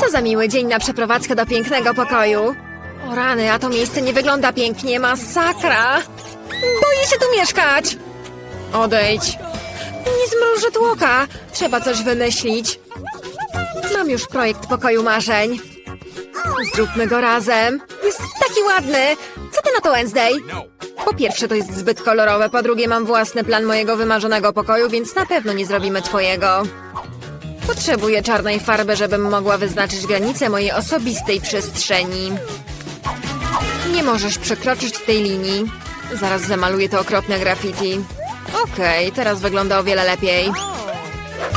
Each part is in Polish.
Co za miły dzień na przeprowadzkę do pięknego pokoju. O rany, a to miejsce nie wygląda pięknie, masakra. Boję się tu mieszkać. Odejdź. Nie zmrużę tu oka. Trzeba coś wymyślić. Mam już projekt pokoju marzeń. Zróbmy go razem. Jest taki ładny. Co ty na to, Wednesday? Po pierwsze, to jest zbyt kolorowe. Po drugie, mam własny plan mojego wymarzonego pokoju, więc na pewno nie zrobimy twojego. Potrzebuję czarnej farby, żebym mogła wyznaczyć granice mojej osobistej przestrzeni. Nie możesz przekroczyć tej linii. Zaraz zamaluję to okropne graffiti. Okej, teraz wygląda o wiele lepiej.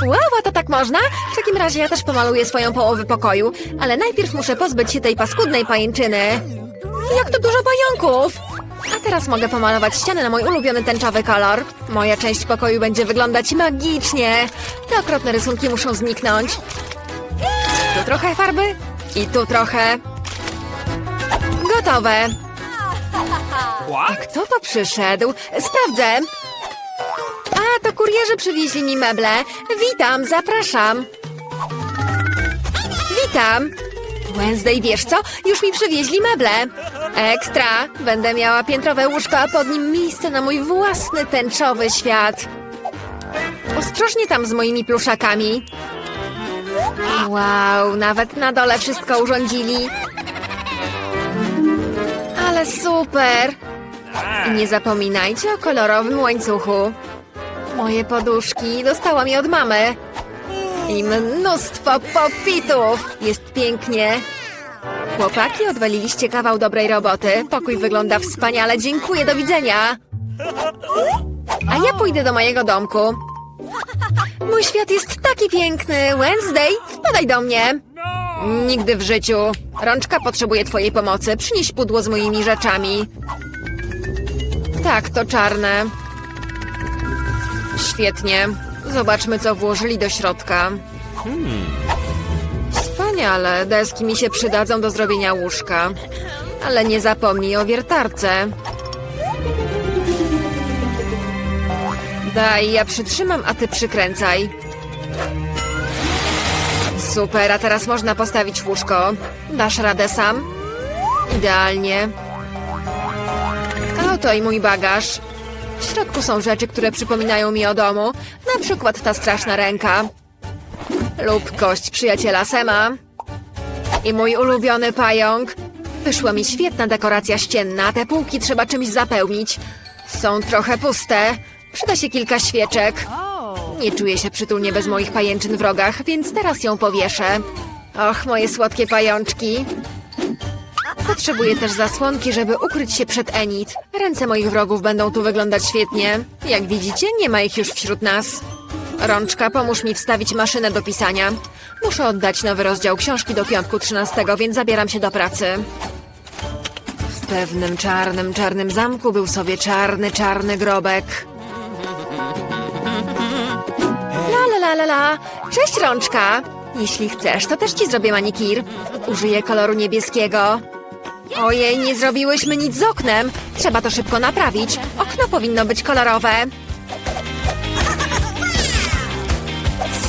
Wow, a to tak można? W takim razie ja też pomaluję swoją połowę pokoju, ale najpierw muszę pozbyć się tej paskudnej pajęczyny. Jak to dużo pająków! A teraz mogę pomalować ściany na mój ulubiony tęczowy kolor. Moja część pokoju będzie wyglądać magicznie. Te okropne rysunki muszą zniknąć. Tu trochę farby i tu trochę. Gotowe. A kto to przyszedł? Sprawdzę. A, to kurierzy przywieźli mi meble. Witam, zapraszam. Witam. Wednesday, wiesz co? Już mi przywieźli meble. Ekstra. Będę miała piętrowe łóżko, a pod nim miejsce na mój własny tęczowy świat. Ostrożnie tam z moimi pluszakami. Wow, nawet na dole wszystko urządzili. Ale super. I nie zapominajcie o kolorowym łańcuchu. Moje poduszki dostałam je od mamy. I mnóstwo popitów. Jest pięknie. Chłopaki, odwaliliście kawał dobrej roboty. Pokój wygląda wspaniale. Dziękuję, do widzenia. A ja pójdę do mojego domku. Mój świat jest taki piękny. Wednesday, wpadaj do mnie. Nigdy w życiu. Rączka potrzebuje twojej pomocy. Przynieś pudło z moimi rzeczami. Tak, to czarne. Świetnie. Zobaczmy, co włożyli do środka. Wspaniale. Deski mi się przydadzą do zrobienia łóżka. Ale nie zapomnij o wiertarce. Daj, ja przytrzymam, a ty przykręcaj. Super, a teraz można postawić łóżko. Dasz radę sam? Idealnie. A oto i mój bagaż. W środku są rzeczy, które przypominają mi o domu. Na przykład ta straszna ręka. Lub kość przyjaciela Sema. I mój ulubiony pająk. Wyszła mi świetna dekoracja ścienna. Te półki trzeba czymś zapełnić. Są trochę puste. Przyda się kilka świeczek. Nie czuję się przytulnie bez moich pajęczyn w rogach, więc teraz ją powieszę. Och, moje słodkie pajączki. Potrzebuję też zasłonki, żeby ukryć się przed Enid. Ręce moich wrogów będą tu wyglądać świetnie. Jak widzicie, nie ma ich już wśród nas. Rączka, pomóż mi wstawić maszynę do pisania. Muszę oddać nowy rozdział książki do piątku 13, więc zabieram się do pracy. W pewnym czarnym, czarnym zamku był sobie czarny, czarny grobek. La la la la la. Cześć Rączka. Jeśli chcesz, to też ci zrobię manikir. Użyję koloru niebieskiego. Ojej, nie zrobiłyśmy nic z oknem. Trzeba to szybko naprawić. Okno powinno być kolorowe.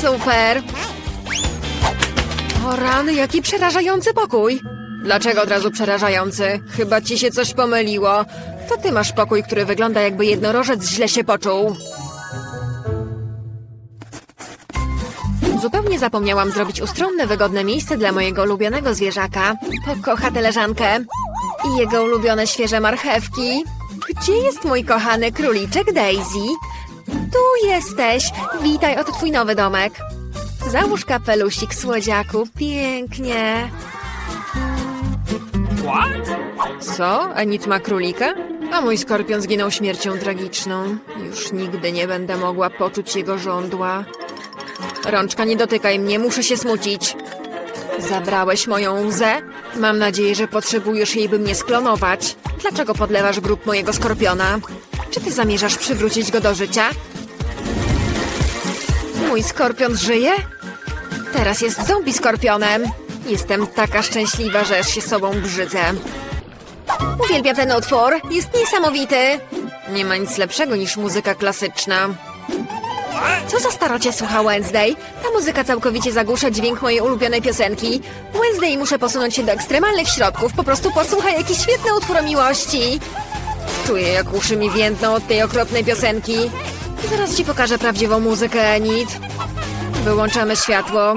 Super. O rany, jaki przerażający pokój. Dlaczego od razu przerażający? Chyba ci się coś pomyliło. To ty masz pokój, który wygląda jakby jednorożec źle się poczuł. Zupełnie zapomniałam zrobić ustronne, wygodne miejsce dla mojego ulubionego zwierzaka. Pokocha tę leżankę. I jego ulubione świeże marchewki. Gdzie jest mój kochany króliczek Daisy? Tu jesteś. Witaj, oto twój nowy domek. Załóż kapelusik, słodziaku. Pięknie. Co? A nic ma królika? A mój skorpion zginął śmiercią tragiczną. Już nigdy nie będę mogła poczuć jego żądła. Rączka, nie dotykaj mnie, muszę się smucić. Zabrałeś moją łzę? Mam nadzieję, że potrzebujesz jej, by mnie sklonować. Dlaczego podlewasz grób mojego skorpiona? Czy ty zamierzasz przywrócić go do życia? Mój skorpion żyje? Teraz jest zombie skorpionem. Jestem taka szczęśliwa, że aż się sobą brzydzę. Uwielbiam ten utwór. Jest niesamowity. Nie ma nic lepszego niż muzyka klasyczna. Co za starocie słucha Wednesday? Ta muzyka całkowicie zagłusza dźwięk mojej ulubionej piosenki. Wednesday muszę posunąć się do ekstremalnych środków. Po prostu posłuchaj, jaki świetny utwór o miłości. Czuję, jak uszy mi więdną od tej okropnej piosenki. Zaraz ci pokażę prawdziwą muzykę, Enid. Wyłączamy światło.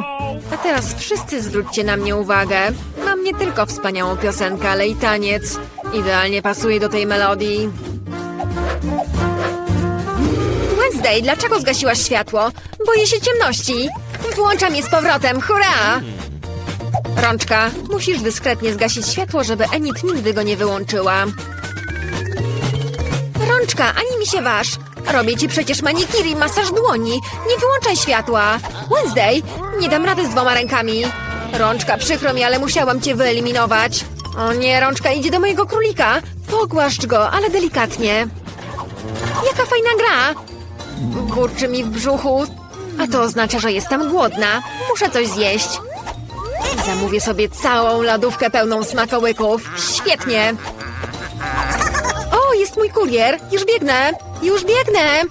A teraz wszyscy zwróćcie na mnie uwagę. Mam nie tylko wspaniałą piosenkę, ale i taniec. Idealnie pasuje do tej melodii. Wednesday, dlaczego zgasiłaś światło? Boję się ciemności. Włączam je z powrotem, hurra! Rączka, musisz dyskretnie zgasić światło, żeby Enid nigdy go nie wyłączyła. Rączka, ani mi się waż. Robię ci przecież manikiri, masaż dłoni. Nie wyłączaj światła. Wednesday, nie dam rady z dwoma rękami. Rączka, przykro mi, ale musiałam cię wyeliminować. O nie, rączka idzie do mojego królika. Pogłaszcz go, ale delikatnie. Jaka fajna gra! Burczy mi w brzuchu, a to oznacza, że jestem głodna. Muszę coś zjeść. Zamówię sobie całą lodówkę pełną smakołyków. Świetnie! O, jest mój kurier! Już biegnę! Już biegnę!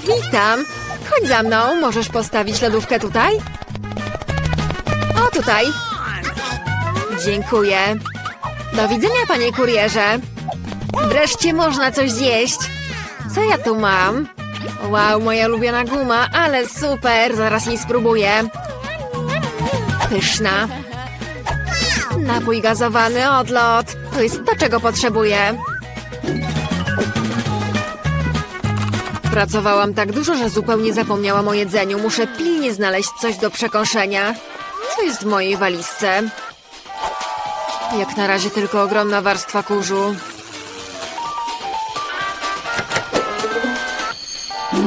Witam! Chodź za mną, możesz postawić lodówkę tutaj? O, tutaj! Dziękuję. Do widzenia, panie kurierze. Wreszcie można coś zjeść. Co ja tu mam? Wow, moja ulubiona guma, ale super, zaraz jej spróbuję. Pyszna. Napój gazowany, odlot. To jest to, czego potrzebuję. Pracowałam tak dużo, że zupełnie zapomniałam o jedzeniu. Muszę pilnie znaleźć coś do przekąszenia. Co jest w mojej walizce? Jak na razie tylko ogromna warstwa kurzu.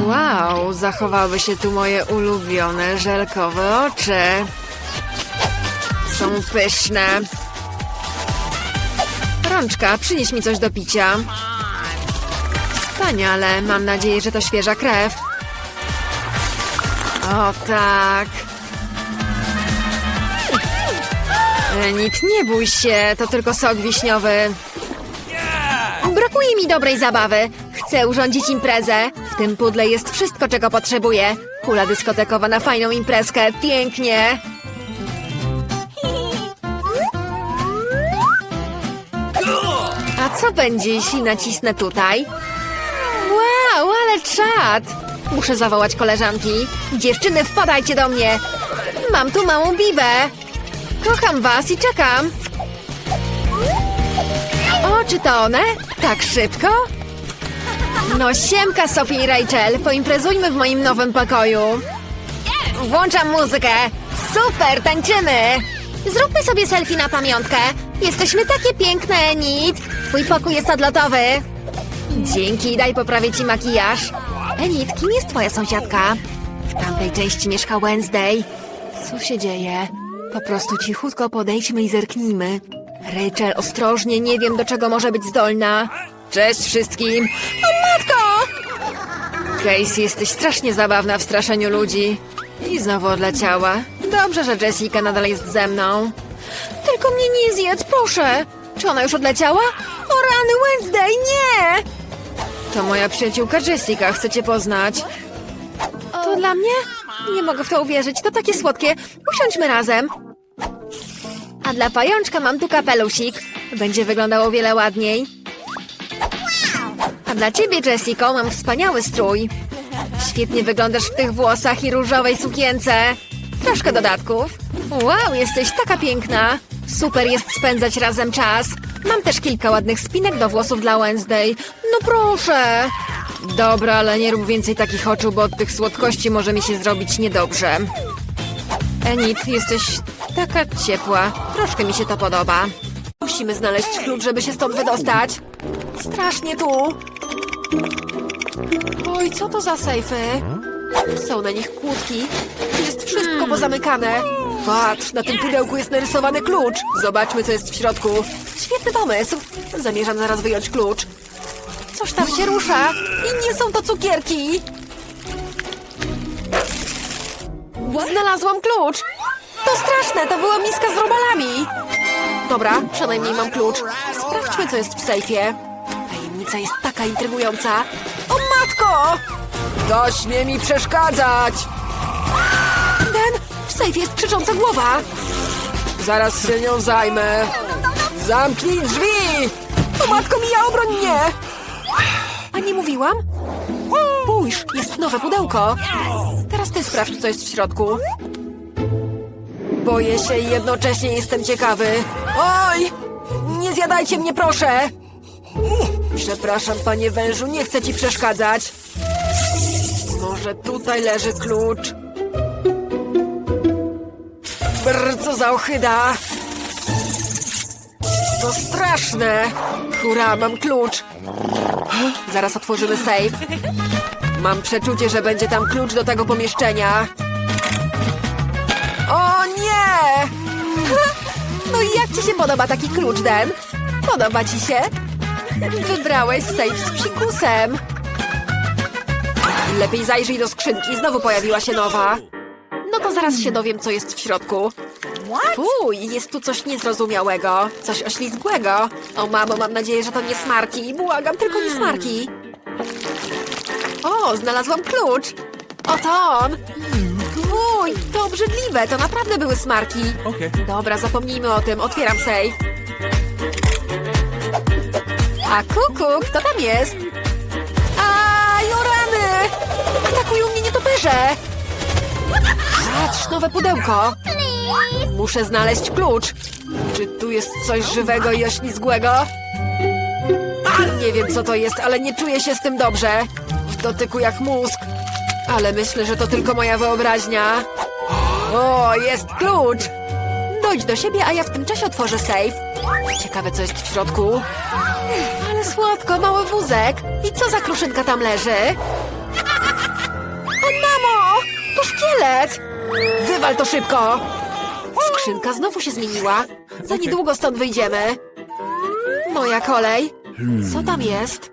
Wow, zachowały się tu moje ulubione żelkowe oczy. Są pyszne. Rączka, przynieś mi coś do picia. Wspaniale, mam nadzieję, że to świeża krew. O tak. Nic, nie bój się, to tylko sok wiśniowy. Brakuje mi dobrej zabawy. Chcę urządzić imprezę. W tym pudle jest wszystko, czego potrzebuję. Kula dyskotekowa na fajną imprezkę. Pięknie. A co będzie, jeśli nacisnę tutaj? Czad! Muszę zawołać koleżanki. Dziewczyny, wpadajcie do mnie. Mam tu małą bibę. Kocham was i czekam. O, czy to one? Tak szybko? No siemka, Sophie i Rachel. Poimprezujmy w moim nowym pokoju. Włączam muzykę. Super, tańczymy. Zróbmy sobie selfie na pamiątkę. Jesteśmy takie piękne, Enid. Twój pokój jest odlotowy. Dzięki, daj poprawię ci makijaż. Enid, kim jest twoja sąsiadka? W tamtej części mieszka Wednesday. Co się dzieje? Po prostu cichutko podejdźmy i zerknijmy. Rachel, ostrożnie, nie wiem do czego może być zdolna. Cześć wszystkim. O matko! Casey, jesteś strasznie zabawna w straszeniu ludzi. I znowu odleciała. Dobrze, że Jessica nadal jest ze mną. Tylko mnie nie zjedz, proszę. Czy ona już odleciała? O rany, Wednesday, nie! To moja przyjaciółka Jessica, chcę cię poznać. To dla mnie? Nie mogę w to uwierzyć, to takie słodkie. Usiądźmy razem. A dla pajączka mam tu kapelusik. Będzie wyglądał o wiele ładniej. A dla ciebie, Jessico, mam wspaniały strój. Świetnie wyglądasz w tych włosach i różowej sukience. Troszkę dodatków. Wow, jesteś taka piękna. Super jest spędzać razem czas. Mam też kilka ładnych spinek do włosów dla Wednesday. No proszę. Dobra, ale nie rób więcej takich oczu, bo od tych słodkości może mi się zrobić niedobrze. Enid, jesteś taka ciepła. Troszkę mi się to podoba. Musimy znaleźć klucz, żeby się stąd wydostać. Strasznie tu. Oj, co to za sejfy? Są na nich kłódki. Jest wszystko pozamykane. Patrz, na tym pudełku jest narysowany klucz. Zobaczmy, co jest w środku. Świetny pomysł. Zamierzam zaraz wyjąć klucz. Coś tam się rusza. I nie są to cukierki. Znalazłam klucz. To straszne, to była miska z robalami. Dobra, przynajmniej mam klucz. Sprawdźmy, co jest w sejfie. Tajemnica jest taka intrygująca. O matko! Kto śmie mi przeszkadzać? Sejfie jest krzycząca głowa. Zaraz się nią zajmę. Zamknij drzwi! O matko mija, obroń mnie! A nie mówiłam? Spójrz, jest nowe pudełko. Teraz ty sprawdź, co jest w środku. Boję się i jednocześnie jestem ciekawy. Oj! Nie zjadajcie mnie, proszę! Przepraszam, panie wężu, nie chcę ci przeszkadzać. Może tutaj leży klucz. Brr, co za ochyda! To straszne! Hurra, mam klucz! Zaraz otworzymy safe. Mam przeczucie, że będzie tam klucz do tego pomieszczenia. O nie! No i jak ci się podoba taki klucz, Den? Podoba ci się? Wybrałeś safe z psikusem. Lepiej zajrzyj do skrzynki, znowu pojawiła się nowa. To zaraz się dowiem, co jest w środku. Fuj, jest tu coś niezrozumiałego, coś oślizgłego. O mamo, mam nadzieję, że to nie smarki. Błagam, tylko nie smarki. O, znalazłam klucz. Oto on. Fuj, to obrzydliwe, to naprawdę były smarki. Dobra, zapomnijmy o tym, otwieram safe. A kuku, kto tam jest? Aj, o rany! Atakują mnie nietoperze! Patrz, nowe pudełko. Muszę znaleźć klucz. Czy tu jest coś żywego i oślizgłego? Nie wiem, co to jest, ale nie czuję się z tym dobrze. W dotyku jak mózg. Ale myślę, że to tylko moja wyobraźnia. O, jest klucz! Dojdź do siebie, a ja w tym czasie otworzę safe. Ciekawe, co jest w środku. Ale słodko, mały wózek. I co za kruszynka tam leży? O, mamo! To szkielet! Wywal to szybko! Skrzynka znowu się zmieniła. Za niedługo stąd wyjdziemy. Moja kolej. Co tam jest?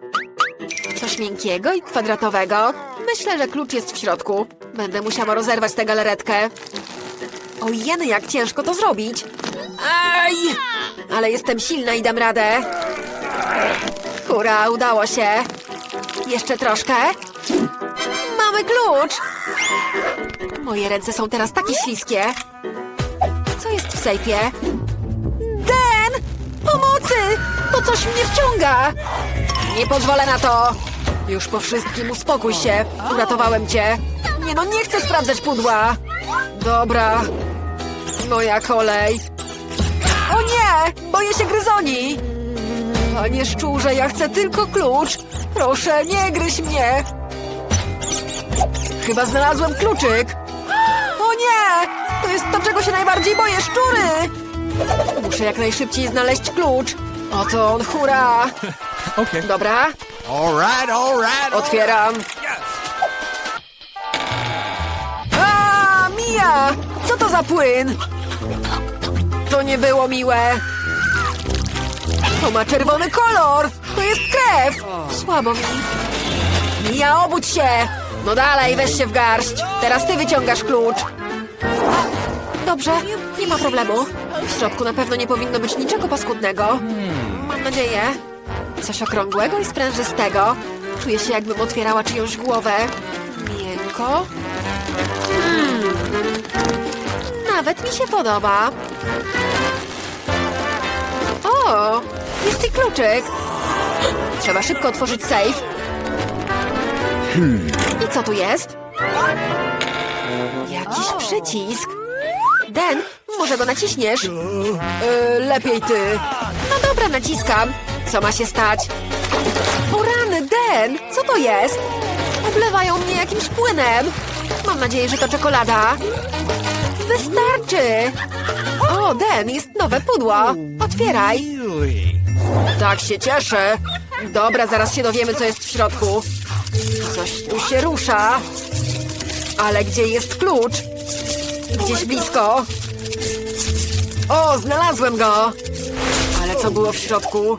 Coś miękkiego i kwadratowego. Myślę, że klucz jest w środku. Będę musiała rozerwać tę galaretkę. O jeny, jak ciężko to zrobić. Aj! Ale jestem silna i dam radę. Hurra, udało się. Jeszcze troszkę. Mamy klucz! Moje ręce są teraz takie śliskie. Co jest w sejfie? Den! Pomocy! To coś mnie wciąga! Nie pozwolę na to! Już po wszystkim uspokój się. Uratowałem cię. Nie no, nie chcę sprawdzać pudła. Dobra. Moja kolej. O nie! Boję się gryzoni! Panie szczurze, ja chcę tylko klucz. Proszę, nie gryź mnie. Chyba znalazłem kluczyk. O nie! To jest to, czego się najbardziej boję, szczury! Muszę jak najszybciej znaleźć klucz. Oto on, hurra! Okay. Dobra, All right, all right. all otwieram. A, Mia! Co to za płyn? To nie było miłe. To ma czerwony kolor. To jest krew. Słabo mi. Mia, obudź się. No dalej, weź się w garść. Teraz ty wyciągasz klucz. Dobrze, nie ma problemu. W środku na pewno nie powinno być niczego paskudnego. Mam nadzieję. Coś okrągłego i sprężystego. Czuję się, jakbym otwierała czyjąś głowę. Miękko. Mm. Nawet mi się podoba. O, jest i kluczyk. Trzeba szybko otworzyć safe. I co tu jest? Jakiś przycisk. Den, może go naciśniesz? Yy, lepiej ty. No dobra, naciskam. Co ma się stać? O rany, Den! Co to jest? Oblewają mnie jakimś płynem. Mam nadzieję, że to czekolada. Wystarczy! O, Den, jest nowe pudło. Otwieraj. Tak się cieszę. Dobra, zaraz się dowiemy, co jest w środku. Coś tu się rusza. Ale gdzie jest klucz? Gdzieś blisko. O, znalazłem go. Ale co było w środku?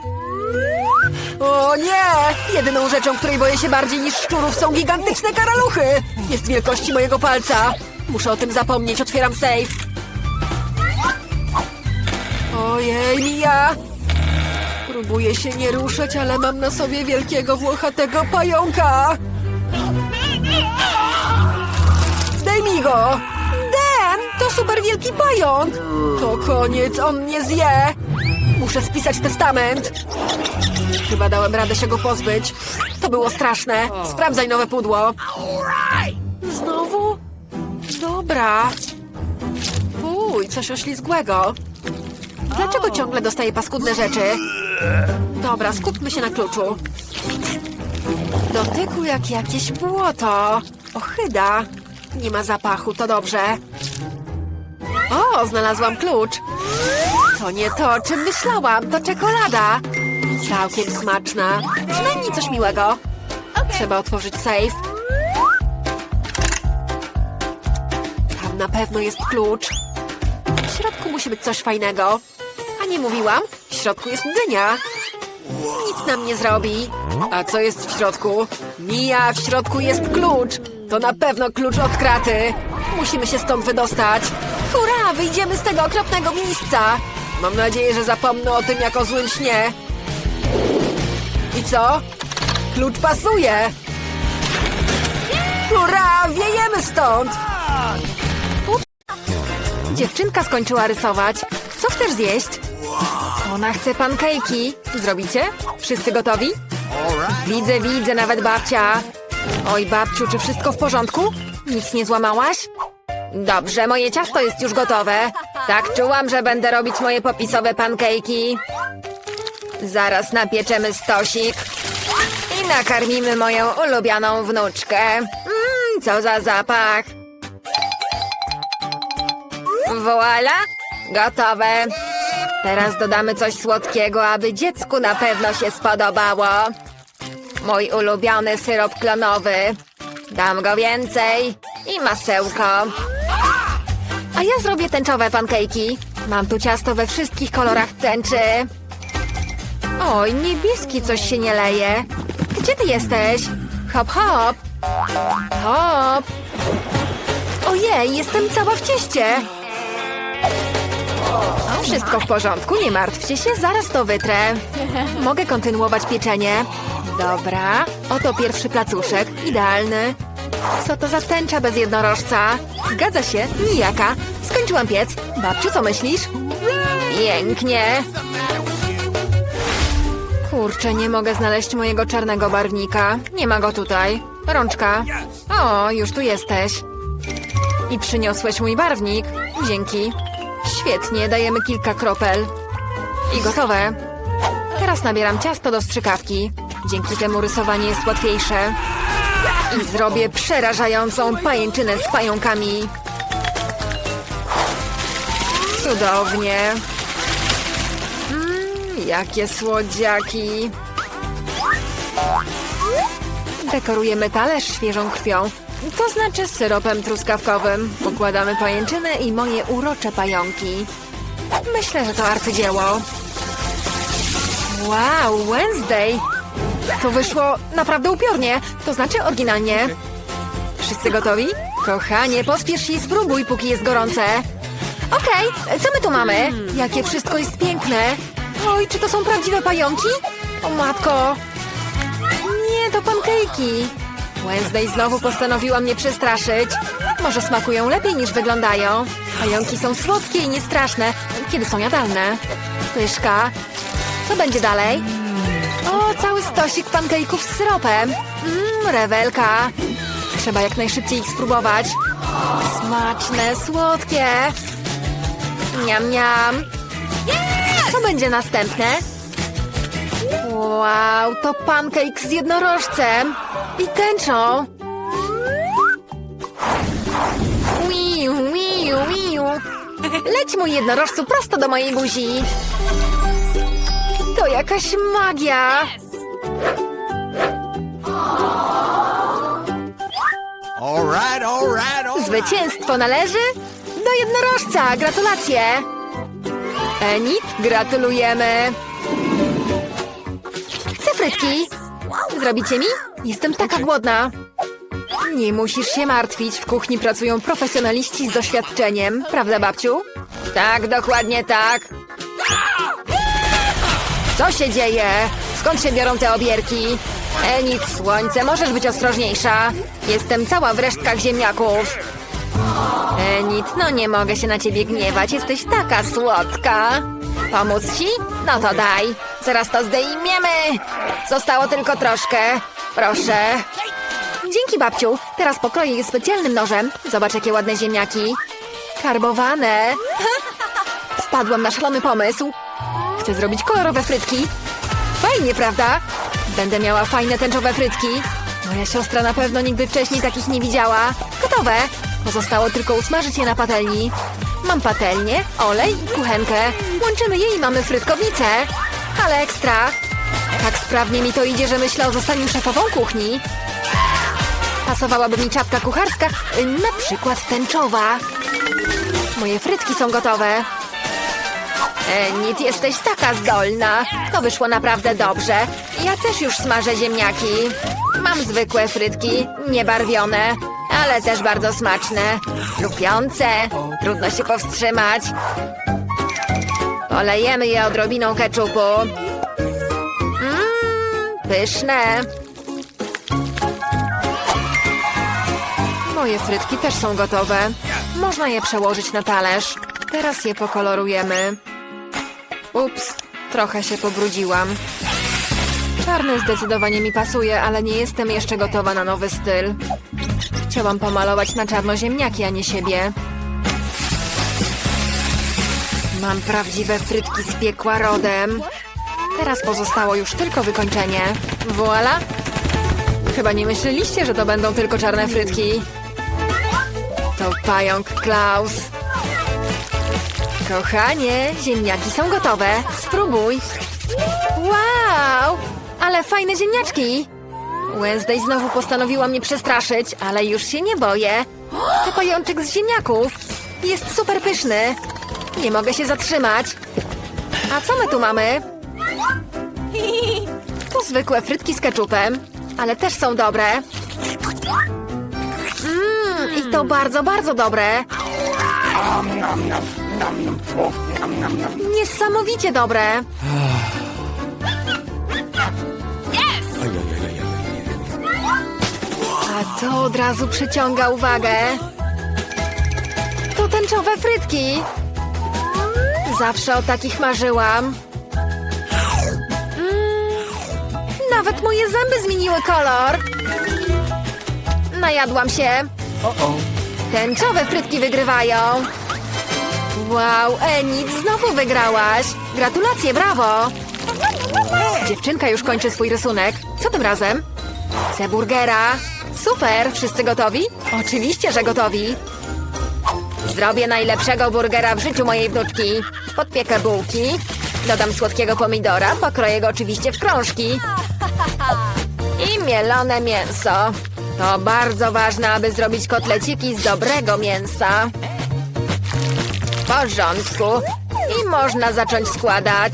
O nie! Jedyną rzeczą, której boję się bardziej niż szczurów są gigantyczne karaluchy. Jest wielkości mojego palca. Muszę o tym zapomnieć. Otwieram safe. Ojej, Mija! Próbuję się nie ruszać, ale mam na sobie wielkiego włochatego pająka. Go! To super wielki pająk! To koniec, on mnie zje! Muszę spisać testament. Chyba dałem radę się go pozbyć. To było straszne. Sprawdzaj nowe pudło. Znowu? Dobra. Uj, coś oślizgłego. Dlaczego ciągle dostaję paskudne rzeczy? Dobra, skupmy się na kluczu. Dotyku jak jakieś błoto. Ochyda. Nie ma zapachu, to dobrze. O, znalazłam klucz. To nie to, o czym myślałam. To czekolada. Całkiem smaczna. Przynajmniej coś miłego. Trzeba otworzyć safe. Tam na pewno jest klucz. W środku musi być coś fajnego. A nie mówiłam? W środku jest dynia. Nic nam nie zrobi. A co jest w środku? Mija, w środku jest klucz. To na pewno klucz od kraty. Musimy się stąd wydostać. Hurra, wyjdziemy z tego okropnego miejsca. Mam nadzieję, że zapomnę o tym jako złym śnie. I co? Klucz pasuje. Hurra, wiejemy stąd. Dziewczynka skończyła rysować. Co chcesz zjeść? Ona chce pankejki. Zrobicie? Wszyscy gotowi? Widzę, widzę, nawet babcia. Oj, babciu, czy wszystko w porządku? Nic nie złamałaś? Dobrze, moje ciasto jest już gotowe. Tak czułam, że będę robić moje popisowe pankejki. Zaraz napieczemy stosik. I nakarmimy moją ulubioną wnuczkę. Mmm, co za zapach. Voila! Gotowe. Teraz dodamy coś słodkiego, aby dziecku na pewno się spodobało. Mój ulubiony syrop klonowy. Dam go więcej. I masełko. A ja zrobię tęczowe pankejki. Mam tu ciasto we wszystkich kolorach tęczy. Oj, niebieski coś się nie leje. Gdzie ty jesteś? Hop, hop. Hop. Ojej, jestem cała w cieście. Wszystko w porządku, nie martwcie się, zaraz to wytrę. Mogę kontynuować pieczenie. Dobra, oto pierwszy placuszek, idealny. Co to za tęcza bez jednorożca? Zgadza się, nijaka. Skończyłam piec. Babciu, co myślisz? Pięknie. Kurczę, nie mogę znaleźć mojego czarnego barwnika. Nie ma go tutaj. Rączka. O, już tu jesteś. I przyniosłeś mój barwnik. Dzięki. Świetnie, dajemy kilka kropel. I gotowe. Teraz nabieram ciasto do strzykawki. Dzięki temu rysowanie jest łatwiejsze. I zrobię przerażającą pajęczynę z pająkami. Cudownie. Mmm, jakie słodziaki. Dekorujemy talerz świeżą krwią. To znaczy syropem truskawkowym. Układamy pajęczynę i moje urocze pająki. Myślę, że to arcydzieło. Wow, Wednesday! To wyszło naprawdę upiornie. To znaczy oryginalnie. Wszyscy gotowi? Kochanie, pospiesz się i spróbuj, póki jest gorące. Okej, co my tu mamy? Jakie wszystko jest piękne. Oj, czy to są prawdziwe pająki? O matko. To pankejki. Wednesday znowu postanowiła mnie przestraszyć. Może smakują lepiej niż wyglądają. Pająki są słodkie i niestraszne, kiedy są jadalne. Pyszka. Co będzie dalej? O, cały stosik pankejków z syropem. Mmm, rewelka. Trzeba jak najszybciej ich spróbować. Smaczne, słodkie. Niam, niam. Co będzie następne? Wow, to pancake z jednorożcem i tęczą. Wiu, wiu, wiu. Leć mój jednorożcu prosto do mojej buzi. To jakaś magia. Zwycięstwo należy do jednorożca. Gratulacje. Enid, gratulujemy. Frytki. Zrobicie mi? Jestem taka głodna. Nie musisz się martwić. W kuchni pracują profesjonaliści z doświadczeniem. Prawda, babciu? Tak, dokładnie tak. Co się dzieje? Skąd się biorą te obierki? Enid, słońce, możesz być ostrożniejsza. Jestem cała w resztkach ziemniaków. Enit, no nie mogę się na ciebie gniewać, jesteś taka słodka. Pomóc ci? No to daj. Zaraz to zdejmiemy. Zostało tylko troszkę. Proszę. Dzięki, babciu. Teraz pokroję je specjalnym nożem. Zobacz, jakie ładne ziemniaki. Karbowane. Wpadłam na szalony pomysł. Chcę zrobić kolorowe frytki. Fajnie, prawda? Będę miała fajne tęczowe frytki. Moja siostra na pewno nigdy wcześniej takich nie widziała. Gotowe. Pozostało tylko usmażyć je na patelni. Mam patelnię, olej i kuchenkę. Łączymy je i mamy frytkownicę. Ale ekstra. Tak sprawnie mi to idzie, że myślę o zostaniu szefową kuchni. Pasowałaby mi czapka kucharska, na przykład tęczowa. Moje frytki są gotowe. Enit, jesteś taka zdolna. To wyszło naprawdę dobrze. Ja też już smażę ziemniaki. Mam zwykłe frytki, niebarwione, ale też bardzo smaczne. Lupiące. Trudno się powstrzymać. Polejemy je odrobiną keczupu. Mmm, pyszne. Moje frytki też są gotowe. Można je przełożyć na talerz. Teraz je pokolorujemy. Ups, trochę się pobrudziłam. Czarny zdecydowanie mi pasuje, ale nie jestem jeszcze gotowa na nowy styl. Chciałam pomalować na czarno ziemniaki, a nie siebie. Mam prawdziwe frytki z piekła rodem. Teraz pozostało już tylko wykończenie. Voila! Chyba nie myśleliście, że to będą tylko czarne frytki. To pająk Klaus. Kochanie, ziemniaki są gotowe. Spróbuj. Wow! Ale fajne ziemniaczki. Wednesday znowu postanowiła mnie przestraszyć, ale już się nie boję. To pajączek z ziemniaków. Jest super pyszny. Nie mogę się zatrzymać. A co my tu mamy? To zwykłe frytki z keczupem, ale też są dobre. Mmm, i to bardzo, bardzo dobre. Niesamowicie dobre. A to od razu przyciąga uwagę. To tęczowe frytki. Zawsze o takich marzyłam. Mm, nawet moje zęby zmieniły kolor. Najadłam się. Tęczowe frytki wygrywają. Wow, Enid, znowu wygrałaś. Gratulacje, brawo. Dziewczynka już kończy swój rysunek. Co tym razem? Chcę burgera. Super, wszyscy gotowi? Oczywiście, że gotowi. Zrobię najlepszego burgera w życiu mojej wnuczki. Podpiekę bułki, dodam słodkiego pomidora, pokroję go oczywiście w krążki. I mielone mięso. To bardzo ważne, aby zrobić kotleciki z dobrego mięsa. W porządku. I można zacząć składać.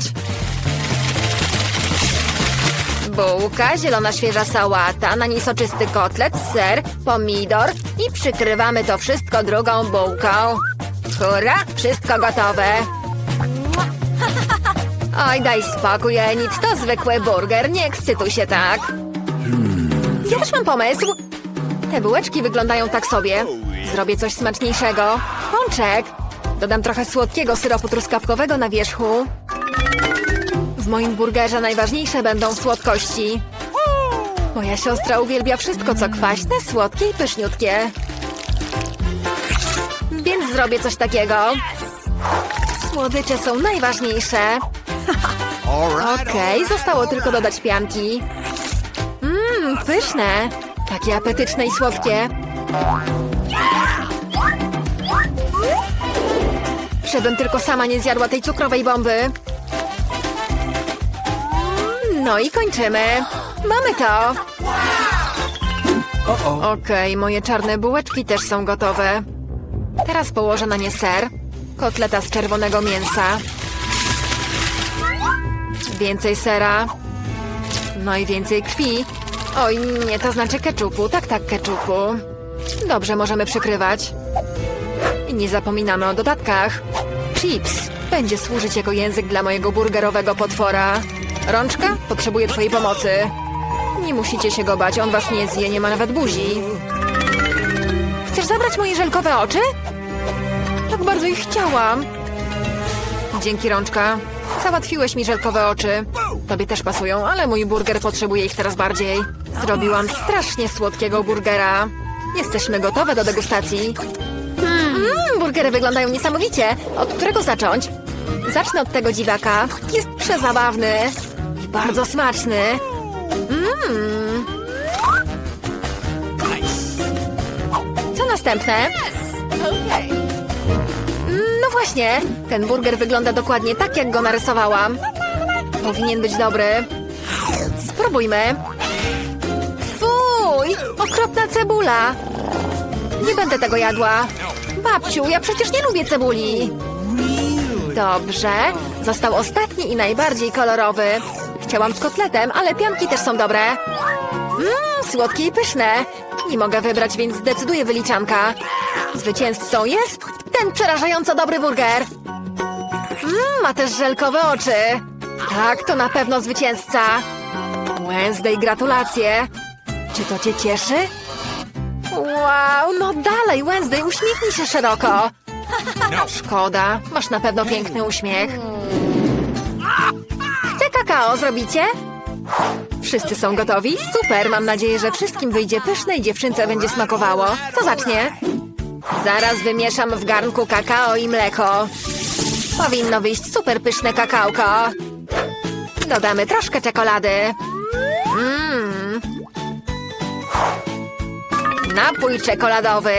Bułka, zielona świeża sałata, na niej soczysty kotlet, ser, pomidor i przykrywamy to wszystko drugą bułką. Hurra, wszystko gotowe. Oj, daj spokój, Enid, to zwykły burger, nie ekscytuj się tak. Ja też mam pomysł. Te bułeczki wyglądają tak sobie. Zrobię coś smaczniejszego. Pączek. Dodam trochę słodkiego syropu truskawkowego na wierzchu. W moim burgerze najważniejsze będą słodkości. Moja siostra uwielbia wszystko, co kwaśne, słodkie i pyszniutkie. Więc zrobię coś takiego. Słodycze są najważniejsze. Okej, zostało tylko dodać pianki. Mmm, pyszne. Takie apetyczne i słodkie. Żebym tylko sama nie zjadła tej cukrowej bomby. No i kończymy. Mamy to. Okej, moje czarne bułeczki też są gotowe. Teraz położę na nie ser, kotleta z czerwonego mięsa, Więcej sera. No i więcej krwi. Oj, nie, to znaczy keczupu. Tak, tak, keczupu. Dobrze, możemy przykrywać. Nie zapominamy o dodatkach. Chips będzie służyć jako język dla mojego burgerowego potwora. Rączka potrzebuje twojej pomocy. Nie musicie się go bać, on was nie zje, nie ma nawet buzi. Chcesz zabrać moje żelkowe oczy? Tak bardzo ich chciałam. Dzięki, Rączka. Załatwiłeś mi żelkowe oczy. Tobie też pasują, ale mój burger potrzebuje ich teraz bardziej. Zrobiłam strasznie słodkiego burgera. Jesteśmy gotowe do degustacji. Mmm, burgery wyglądają niesamowicie. Od którego zacząć? Zacznę od tego dziwaka. Jest przezabawny i bardzo smaczny. Mmm. Co następne? Właśnie, ten burger wygląda dokładnie tak, jak go narysowałam. Powinien być dobry. Spróbujmy. Fuj, okropna cebula. Nie będę tego jadła. Babciu, ja przecież nie lubię cebuli. Dobrze, został ostatni i najbardziej kolorowy. Chciałam z kotletem, ale pianki też są dobre. Mmm, słodkie i pyszne. Nie mogę wybrać, więc zdecyduję wyliczanka. Zwycięzcą jest ten przerażająco dobry burger. Mmm, ma też żelkowe oczy. Tak, to na pewno zwycięzca. Wednesday, gratulacje. Czy to cię cieszy? Wow, no dalej, Wednesday, uśmiechnij się szeroko. Szkoda, masz na pewno piękny uśmiech. Chcę kakao, zrobicie? Wszyscy są gotowi? Super, mam nadzieję, że wszystkim wyjdzie pyszne i dziewczynce będzie smakowało. To zacznie. Zaraz wymieszam w garnku kakao i mleko. Powinno wyjść super pyszne kakałko. Dodamy troszkę czekolady. Mmm. Napój czekoladowy.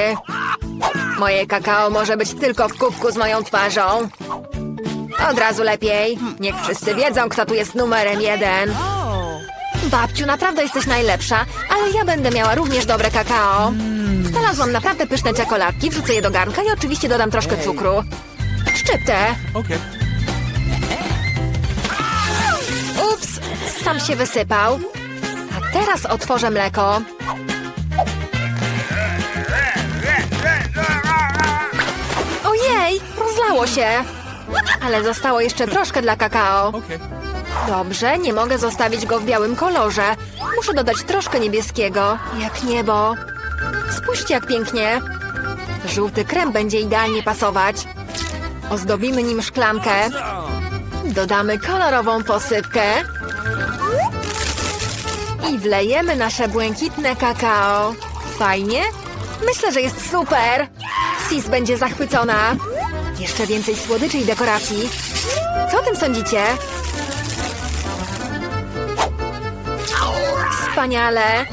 Moje kakao może być tylko w kubku z moją twarzą. Od razu lepiej. Niech wszyscy wiedzą, kto tu jest numerem jeden. Babciu, naprawdę jesteś najlepsza, ale ja będę miała również dobre kakao. Znalazłam naprawdę pyszne czekoladki, wrzucę je do garnka i oczywiście dodam troszkę cukru. Szczyptę. Okay. Ups, sam się wysypał. A teraz otworzę mleko. Ojej, rozlało się. Ale zostało jeszcze troszkę dla kakao. Okay. Dobrze, nie mogę zostawić go w białym kolorze. Muszę dodać troszkę niebieskiego, jak niebo. Spójrzcie, jak pięknie. Żółty krem będzie idealnie pasować. Ozdobimy nim szklankę. Dodamy kolorową posypkę. I wlejemy nasze błękitne kakao. Fajnie? Myślę, że jest super. Sis będzie zachwycona. Jeszcze więcej słodyczy i dekoracji. Co o tym sądzicie? Wspaniale.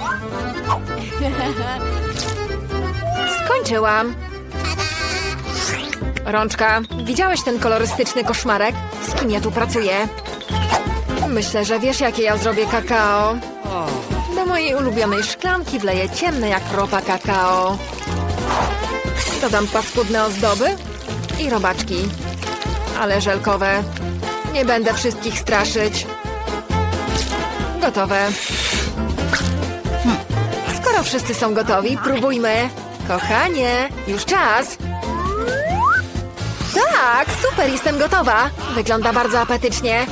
Skończyłam. Rączka, widziałeś ten kolorystyczny koszmarek? Z kim ja tu pracuję? Myślę, że wiesz, jakie ja zrobię kakao. Do mojej ulubionej szklanki wleję ciemne jak ropa kakao. Dodam paskudne ozdoby i robaczki. Ale żelkowe. Nie będę wszystkich straszyć. Gotowe. Wszyscy są gotowi, próbujmy. Kochanie, już czas. Tak, super, jestem gotowa. Wygląda bardzo apetycznie.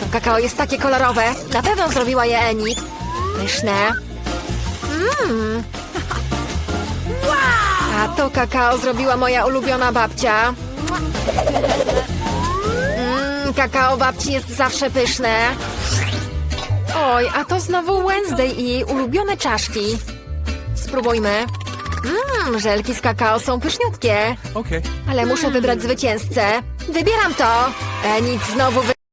To kakao jest takie kolorowe. Na pewno zrobiła je Enid. Pyszne. Mmm. A to kakao zrobiła moja ulubiona babcia. Mmm, kakao babci jest zawsze pyszne. Oj, a to znowu Wednesday i jej ulubione czaszki. Spróbujmy. Mmm, żelki z kakao są pyszniutkie. Okay. Ale muszę wybrać zwycięzcę. Wybieram to. Enid znowu wy...